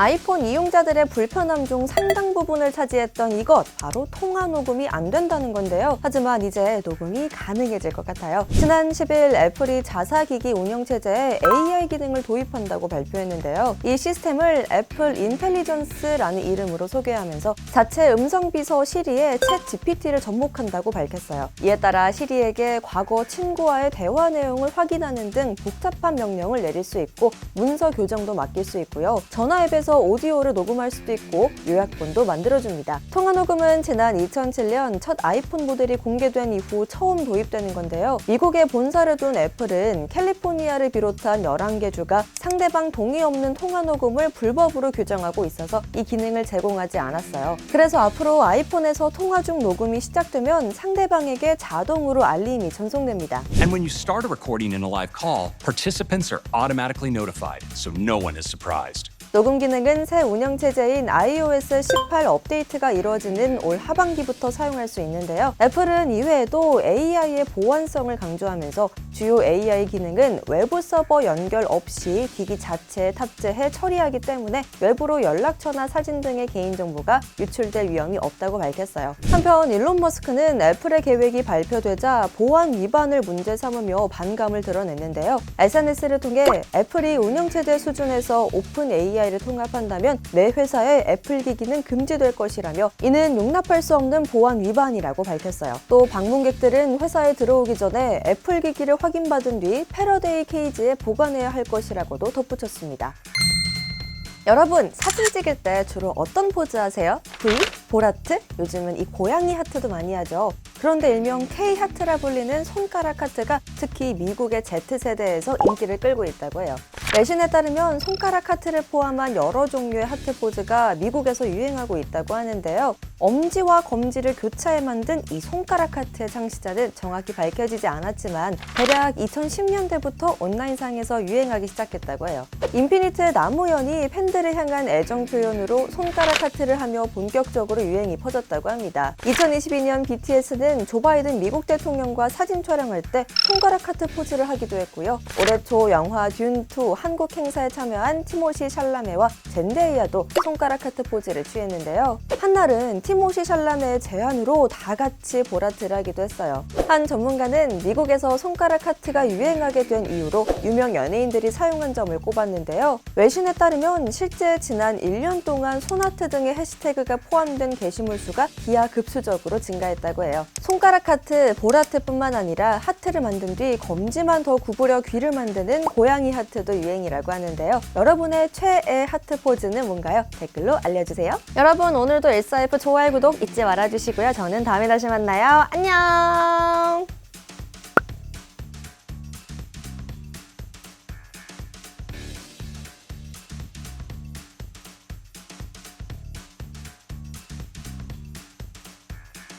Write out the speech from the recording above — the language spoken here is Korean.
아이폰 이용자들의 불편함 중 상당 부분을 차지했던 이것 바로 통화 녹음이 안 된다는 건데요. 하지만 이제 녹음이 가능해질 것 같아요. 지난 10일 애플이 자사기기 운영 체제에 AI 기능을 도입한다고 발표했는데요. 이 시스템을 애플 인텔리전스라는 이름으로 소개하면서 자체 음성 비서 시리에 챗 GPT를 접목한다고 밝혔어요. 이에 따라 시리에게 과거 친구와의 대화 내용을 확인하는 등 복잡한 명령을 내릴 수 있고 문서 교정도 맡길 수 있고요. 전화 앱에서 오디오를 녹음할 수도 있고 요약본도 만들어줍니다. 통화 녹음은 지난 2007년 첫 아이폰 모델이 공개된 이후 처음 도입되는 건데요. 미국에 본사를 둔 애플은 캘리포니아를 비롯한 11개 주가 상대방 동의 없는 통화 녹음을 불법으로 규정하고 있어서 이 기능을 제공하지 않았어요. 그래서 앞으로 아이폰에서 통화 중 녹음이 시작되면 상대방에게 자동으로 알림이 전송됩니다. And when you start a recording in a live call, participants are automatically notified, so no one is surprised. 녹음 기능은 새 운영 체제인 iOS 18 업데이트가 이루어지는 올 하반기부터 사용할 수 있는데요. 애플은 이외에도 AI의 보안성을 강조하면서 주요 AI 기능은 외부 서버 연결 없이 기기 자체에 탑재해 처리하기 때문에 외부로 연락처나 사진 등의 개인정보가 유출될 위험이 없다고 밝혔어요. 한편 일론 머스크는 애플의 계획이 발표되자 보안 위반을 문제 삼으며 반감을 드러냈는데요. SNS를 통해 애플이 운영체제 수준에서 오픈 AI 를 통합한다면 내 회사의 애플 기기는 금지될 것이라며 이는 용납할 수 없는 보안 위반이라고 밝혔어요. 또 방문객들은 회사에 들어오기 전에 애플 기기를 확인받은 뒤 패러데이 케이지에 보관해야 할 것이라고도 덧붙였습니다. 여러분 사진 찍을 때 주로 어떤 포즈 하세요? V? 볼하트? 요즘은 이 고양이 하트도 많이 하죠. 그런데 일명 K 하트라 불리는 손가락 하트가 특히 미국의 Z세대에서 인기를 끌고 있다고 해요. 내신에 따르면 손가락 하트를 포함한 여러 종류의 하트 포즈가 미국에서 유행하고 있다고 하는데요. 엄지와 검지를 교차해 만든 이 손가락 하트의 창시자는 정확히 밝혀지지 않았지만 대략 2010년대부터 온라인상에서 유행하기 시작했다고 해요. 인피니트의 나무현이 팬들을 향한 애정 표현으로 손가락 하트를 하며 본격적으로 유행이 퍼졌다고 합니다. 2022년 BTS는 조 바이든 미국 대통령과 사진 촬영할 때 손가락 하트 포즈를 하기도 했고요. 올해 초 영화 듄2 한국 행사에 참여한 티모시 샬라메와 젠데이아도 손가락 하트 포즈를 취했는데요. 한날은 티모시 샬라메의 제안으로 다 같이 보라트를 하기도 했어요. 한 전문가는 미국에서 손가락 하트가 유행하게 된 이후로 유명 연예인들이 사용한 점을 꼽았는데요. 외신에 따르면 실제 지난 1년 동안 손하트 등의 해시태그가 포함된 게시물 수가 기하급수적으로 증가했다고 해요. 손가락 하트, 볼하트뿐만 아니라 하트를 만든 뒤 검지만 더 구부려 귀를 만드는 고양이 하트도 유행이라고 하는데요. 여러분의 최애 하트 포즈는 뭔가요? 댓글로 알려주세요. 여러분 오늘도 일사F 좋아요 구독 잊지 말아주시고요. 저는 다음에 다시 만나요. 안녕.